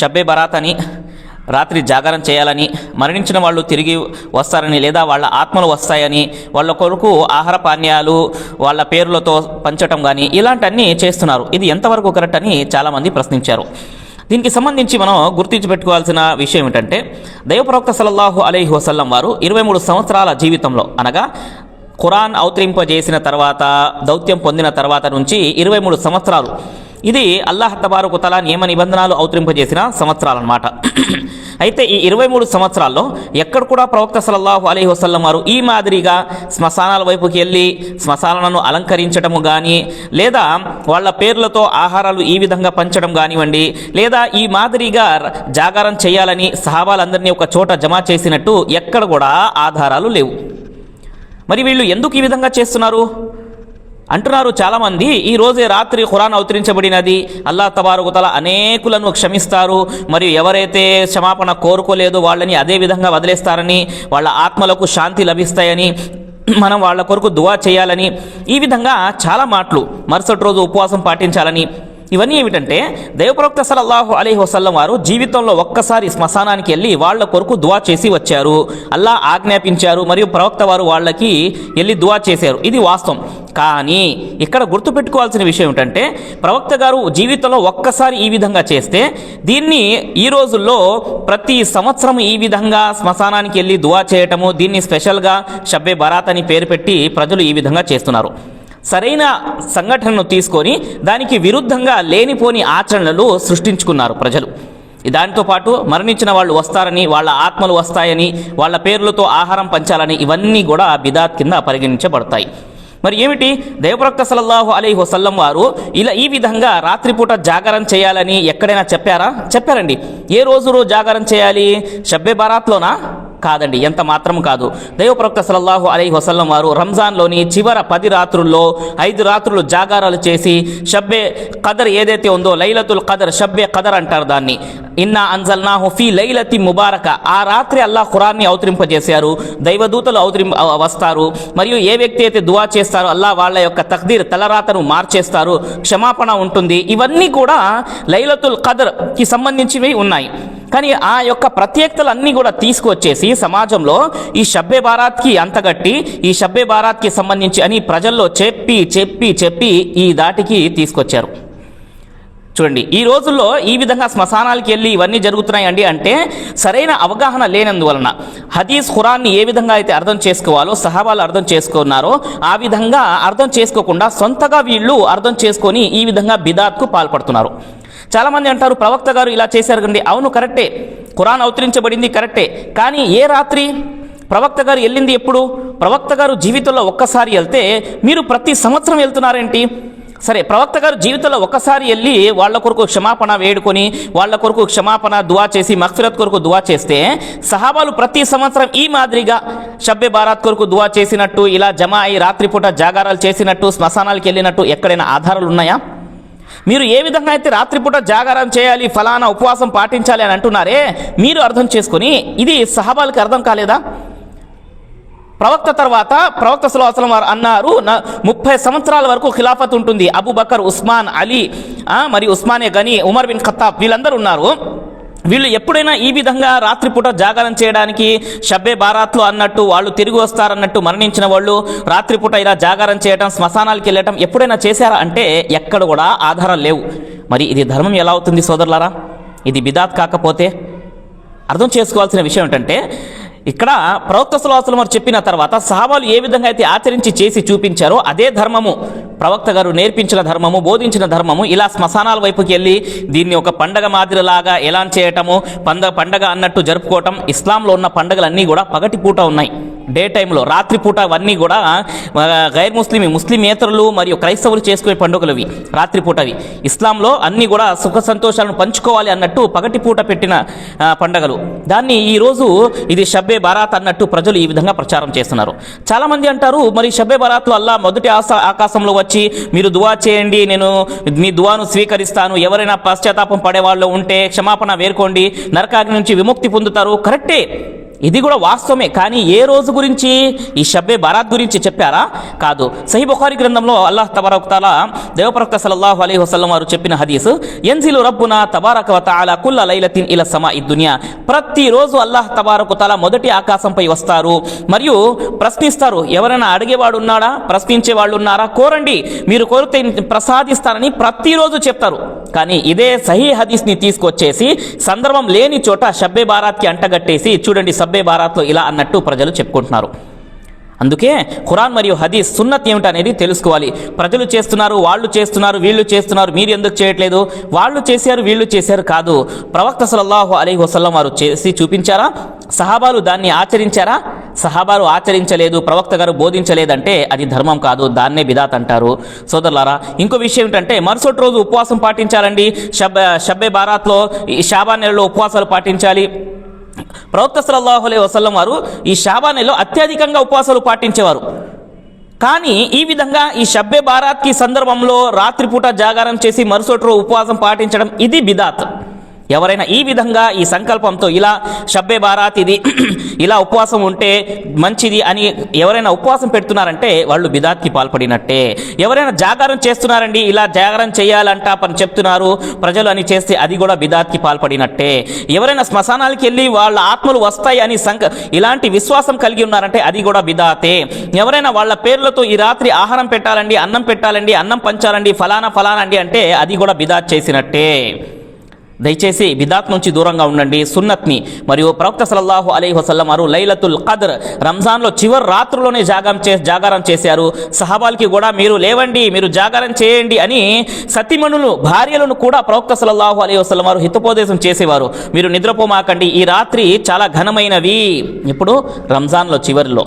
షబ్బే బరాత్ అని రాత్రి జాగరణ చేయాలని మరణించిన వాళ్ళు తిరిగి వస్తారని లేదా వాళ్ళ ఆత్మలు వస్తాయని వాళ్ళ కొరకు ఆహార పానీయాలు వాళ్ళ పేర్లతో పంచటం కానీ ఇలాంటివన్నీ చేస్తున్నారు. ఇది ఎంతవరకు కరెక్ట్ అని చాలామంది ప్రశ్నించారు. దీనికి సంబంధించి మనం గుర్తించిపెట్టుకోవాల్సిన విషయం ఏమిటంటే దైవప్రవక్త సల్లాహు అలైహి వసల్లం వారు ఇరవై మూడు సంవత్సరాల జీవితంలో అనగా ఖురాన్ అవతరింపజేసిన తర్వాత దౌత్యం పొందిన తర్వాత నుంచి ఇరవై మూడు సంవత్సరాలు ఇది అల్లాహ్ తబారకు తలా నియమ నిబంధనలు అవతరింపజేసిన సంవత్సరాలన్నమాట. అయితే ఈ ఇరవై మూడు సంవత్సరాల్లో ఎక్కడ కూడా ప్రవక్త సలల్లాహు అలీ వసల్లం వారు ఈ మాదిరిగా శ్మశానాల వైపుకి వెళ్ళి శ్మశానాలను అలంకరించడము కానీ లేదా వాళ్ళ పేర్లతో ఆహారాలు ఈ విధంగా పంచడం కానివ్వండి లేదా ఈ మాదిరిగా జాగారం చేయాలని సహాబాలందరినీ ఒక చోట జమ చేసినట్టు ఎక్కడ కూడా ఆధారాలు లేవు. మరి వీళ్ళు ఎందుకు ఈ విధంగా చేస్తున్నారు? అంటున్నారు చాలామంది ఈ రోజే రాత్రి ఖురాన్ అవతరించబడినది. అల్లా తబారుకుతల అనేకులను క్షమిస్తారు. మరియు ఎవరైతే క్షమాపణ కోరుకోలేదో వాళ్ళని అదే విధంగా వదిలేస్తారని వాళ్ళ ఆత్మలకు శాంతి లభిస్తాయని మనం వాళ్ళ కొరకు దువా చేయాలని ఈ విధంగా చాలా మాటలు మరుసటి రోజు ఉపవాసం పాటించాలని ఇవన్నీ ఏమిటంటే దైవప్రవక్త సల్లల్లాహు అలైహి వసల్లం వారు జీవితంలో ఒక్కసారి శ్మశానానికి వెళ్ళి వాళ్ళ కొరకు దువా చేసి వచ్చారు. అల్లా ఆజ్ఞాపించారు మరియు ప్రవక్త వారు వాళ్ళకి వెళ్ళి దువా చేశారు. ఇది వాస్తవం. కానీ ఇక్కడ గుర్తుపెట్టుకోవాల్సిన విషయం ఏమిటంటే ప్రవక్త గారు జీవితంలో ఒక్కసారి ఈ విధంగా చేస్తే దీన్ని ఈ రోజుల్లో ప్రతి సంవత్సరం ఈ విధంగా శ్మశానానికి వెళ్ళి దువా చేయటము దీన్ని స్పెషల్గా షబ్బే బరాత్ అని పేరు పెట్టి ప్రజలు ఈ విధంగా చేస్తున్నారు. సరైన సంఘటనను తీసుకొని దానికి విరుద్ధంగా లేనిపోని ఆచరణలు సృష్టించుకున్నారు ప్రజలు. దానితో పాటు మరణించిన వాళ్ళు వస్తారని వాళ్ళ ఆత్మలు వస్తాయని వాళ్ళ పేర్లతో ఆహారం పంచాలని ఇవన్నీ కూడా బిదాత్ కింద పరిగణించబడతాయి. మరి ఏమిటి? దేవప్రక్త సలల్లాహు అలీ వసల్లం వారు ఇలా ఈ విధంగా రాత్రిపూట జాగరణ చేయాలని ఎక్కడైనా చెప్పారా? చెప్పారండి. ఏ రోజు రోజు జాగరణ చేయాలి? షబ్బే బారాత్లోనా? కాదండి ఎంత మాత్రం కాదు. దైవప్రవక్త సల్లల్లాహు అలైహి వసల్లం వారు రంజాన్లోని చివర పది రాత్రుల్లో ఐదు రాత్రులు జాగారాలు చేసి షబ్బే కదర్ ఏదైతే ఉందో లైలతుల్ కదర్ షబ్బే కదర్ అంటారు దాన్ని. ఇన్నా అన్జల్నాహు ఫీ లైలతి ముబారక. ఆ రాత్రి అల్లాహ్ ఖురాన్ని అవతరింపజేశారు దైవదూతలు అవతరింప వస్తారు మరియు ఏ వ్యక్తి అయితే దువా చేస్తారో అల్లా వాళ్ళ యొక్క తక్దీర్ తలరాతను మార్చేస్తారు క్షమాపణ ఉంటుంది. ఇవన్నీ కూడా లైలతుల్ కదర్కి సంబంధించినవి సంబంధించివి ఉన్నాయి. కానీ ఆ యొక్క ప్రత్యేకతలు అన్నీ కూడా తీసుకొచ్చేసి సమాజంలో ఈ షబ్బే బారాత్కి అంతగట్టి ఈ షబ్బే బారాత్కి సంబంధించి అని ప్రజల్లో చెప్పి చెప్పి చెప్పి ఈ దాటికి తీసుకొచ్చారు. చూడండి ఈ రోజుల్లో ఈ విధంగా శ్మశానాలకి వెళ్ళి ఇవన్నీ జరుగుతున్నాయండి అంటే సరైన అవగాహన లేనందువలన హదీస్ ఖురాన్ని ఏ విధంగా అయితే అర్థం చేసుకోవాలో సహాబాలు అర్థం చేసుకున్నారో ఆ విధంగా అర్థం చేసుకోకుండా సొంతగా వీళ్ళు అర్థం చేసుకొని ఈ విధంగా బిదాత్కు పాల్పడుతున్నారు. చాలామంది అంటారు ప్రవక్త గారు ఇలా చేశారు కండి అవును కరెక్టే. ఖురాన్ అవతరించబడింది కరెక్టే. కానీ ఏ రాత్రి ప్రవక్త గారు వెళ్ళింది ఎప్పుడు? ప్రవక్త గారు జీవితంలో ఒక్కసారి వెళ్తే మీరు ప్రతి సంవత్సరం వెళ్తున్నారేంటి? సరే ప్రవక్త గారు జీవితంలో ఒక్కసారి వెళ్ళి వాళ్ళ కొరకు క్షమాపణ వేడుకొని వాళ్ళ కొరకు క్షమాపణ దువా చేసి మక్ఫిరత్ కొరకు దువా చేస్తే సహాబాలు ప్రతి సంవత్సరం ఈ మాదిరిగా షబ్బె బారాత్ కొరకు దువా చేసినట్టు ఇలా జమా అయి రాత్రిపూట జాగారాలు చేసినట్టు శ్మశానాలకు వెళ్ళినట్టు ఎక్కడైనా ఆధారాలు ఉన్నాయా? మీరు ఏ విధంగా అయితే రాత్రిపూట జాగారం చేయాలి ఫలానా ఉపవాసం పాటించాలి అని అంటున్నారే మీరు అర్థం చేసుకొని ఇది సహాబాలకి అర్థం కాలేదా? ప్రవక్త తర్వాత ప్రవక్త సులాసలం వారు అన్నారు ముప్పై సంవత్సరాల వరకు ఖిలాఫత్ ఉంటుంది. అబు బకర్ ఉస్మాన్ అలీ మరి ఉస్మానే గని ఉమర్ బిన్ ఖత్తాబ్ వీళ్ళందరూ ఉన్నారు. వీళ్ళు ఎప్పుడైనా ఈ విధంగా రాత్రిపూట జాగరణ చేయడానికి షబ్బే బారాత్లో అన్నట్టు వాళ్ళు తిరిగి వస్తారన్నట్టు మరణించిన వాళ్ళు రాత్రిపూట ఇలా జాగరణ చేయడం శ్మశానాలకు వెళ్ళటం ఎప్పుడైనా చేశారా? అంటే ఎక్కడ కూడా ఆధారాలు లేవు. మరి ఇది ధర్మం ఎలా అవుతుంది సోదరులారా? ఇది బిదాత్ కాకపోతే అర్థం చేసుకోవాల్సిన విషయం ఏంటంటే ఇక్కడ ప్రవక్త సులాసులు వారు చెప్పిన తర్వాత సహాబాలు ఏ విధంగా అయితే ఆచరించి చేసి చూపించారో అదే ధర్మము. ప్రవక్త గారు నేర్పించిన ధర్మము బోధించిన ధర్మము ఇలా శ్మశానాల వైపుకి వెళ్ళి దీన్ని ఒక పండగ మాదిరిలాగా ఎలా చేయటము పండగ పండగ అన్నట్టు జరుపుకోవటం ఇస్లాంలో ఉన్న పండగలన్నీ కూడా పగటి పూట ఉన్నాయి. డే టైంలో రాత్రిపూట అవన్నీ కూడా గైర్ ముస్లిం ముస్లిమేతరులు మరియు క్రైస్తవులు చేసుకునే పండుగలు ఇవి రాత్రిపూటవి. ఇస్లాంలో అన్నీ కూడా సుఖ సంతోషాలను పంచుకోవాలి అన్నట్టు పగటి పూట పెట్టిన పండుగలు. దాన్ని ఈరోజు ఇది షబ్బే బారాత్ అన్నట్టు ప్రజలు ఈ విధంగా ప్రచారం చేస్తున్నారు. చాలామంది అంటారు మరి షబ్బే బారాత్లో అల్లా మొదటి ఆశ ఆకాశంలో వచ్చి మీరు దువా చేయండి నేను మీ దువాను స్వీకరిస్తాను ఎవరైనా పశ్చాత్తాపం పడేవాళ్ళు ఉంటే క్షమాపణ వేరుకోండి నరకాగ్ని నుంచి విముక్తి పొందుతారు. కరెక్టే. ఇది కూడా వాస్తవమే. కానీ ఏ రోజు గురించి? ఈ షబ్బే బారాత్ గురించి చెప్పారా? కాదు. సహీ బుఖారి గ్రంథంలో అల్లాహ్ తబారక్ తాలా దేవప్రవక్త సల్లల్లాహు అలైహి వసల్లం వారు చెప్పిన హదీస్ ఎన్జిలు రబ్బున తబారక వ కుల్ల లైలతిన్ ఇలా సమా ఈ దునియా ప్రతిరోజు అల్లాహ్ తబారకు తాలా మొదటి ఆకాశంపై వస్తారు. మరియు ప్రశ్నిస్తారు ఎవరైనా అడిగేవాడు ఉన్నాడా? ప్రశ్నించే వాళ్ళు ఉన్నారా కోరండి. మీరు కోరితే ప్రసాదిస్తారని ప్రతిరోజు చెప్తారు. కానీ ఇదే సహీ హదీస్ని తీసుకొచ్చేసి సందర్భం లేని చోట షబ్బే బారాత్కి అంటగట్టేసి చూడండి సబ్బే బారాత్లో ఇలా అన్నట్టు ప్రజలు చెప్పుకుంటున్నారు. అందుకే ఖురాన్ మరియు హదీస్ సున్నత్ ఏమిటనేది తెలుసుకోవాలి. ప్రజలు చేస్తున్నారు వాళ్ళు చేస్తున్నారు వీళ్ళు చేస్తున్నారు మీరు ఎందుకు చేయట్లేదు? వాళ్ళు చేశారు వీళ్ళు చేశారు కాదు. ప్రవక్త సల్లల్లాహు అలీ వసల్లం వారు చేసి చూపించారా? సహాబాలు దాన్ని ఆచరించారా? సహాబాలు ఆచరించలేదు ప్రవక్త గారు బోధించలేదంటే అది ధర్మం కాదు దాన్నే బిదాత్ అంటారు. సోదరులారా ఇంకో విషయం ఏంటంటే మరుసటి రోజు ఉపవాసం పాటించాలండి. షబ్ షబ్బే బారాత్లో ఈ షాబా నెలలో ఉపవాసాలు పాటించాలి. ప్రవక్త సలల్లాహులే వసల్లం వారు ఈ షాబానేలో అత్యధికంగా ఉపవాసాలు పాటించేవారు. కానీ ఈ విధంగా ఈ షబ్బే బారాత్కి సందర్భంలో రాత్రిపూట జాగారం చేసి మరుసటి రోజు ఉపవాసం పాటించడం ఇది బిదాత్. ఎవరైనా ఈ విధంగా ఈ సంకల్పంతో ఇలా షబ్బే బారాత్ ఇది ఇలా ఉపవాసం ఉంటే మంచిది అని ఎవరైనా ఉపవాసం పెడుతున్నారంటే వాళ్ళు బిదాత్కి పాల్పడినట్టే. ఎవరైనా జాగారం చేస్తున్నారండి ఇలా జాగారం చేయాలంట పని చెప్తున్నారు ప్రజలు అని చేస్తే అది కూడా బిదాత్కి పాల్పడినట్టే. ఎవరైనా శ్మశానాలకి వెళ్ళి వాళ్ళ ఆత్మలు వస్తాయి అని సంక ఇలాంటి విశ్వాసం కలిగి ఉన్నారంటే అది కూడా బిదాతే. ఎవరైనా వాళ్ళ పేర్లతో ఈ రాత్రి ఆహారం పెట్టాలండి అన్నం పెట్టాలండి అన్నం పంచాలండి ఫలానా ఫలానా అండి అంటే అది కూడా బిదాత్ చేసినట్టే. దయచేసి బిదాత్ నుంచి దూరంగా ఉండండి సున్నత్ని. మరియు ప్రవక్త సల్లాహు అలీ వసల్లం వారు లైలతుల్ ఖద్ర్ రంజాన్లో చివరి రాత్రుల్లోనే జాగరం చే జాగారం చేశారు. సహాబాల్కి కూడా మీరు లేవండి మీరు జాగారం చేయండి అని సతిమణులు భార్యలను కూడా ప్రవక్త సల్లాహు అలీ వసల్లం వారు హితోపదేశం చేసేవారు. మీరు నిద్రపోమాకండి ఈ రాత్రి చాలా ఘనమైనవి. ఇప్పుడు రంజాన్లో చివరిలో.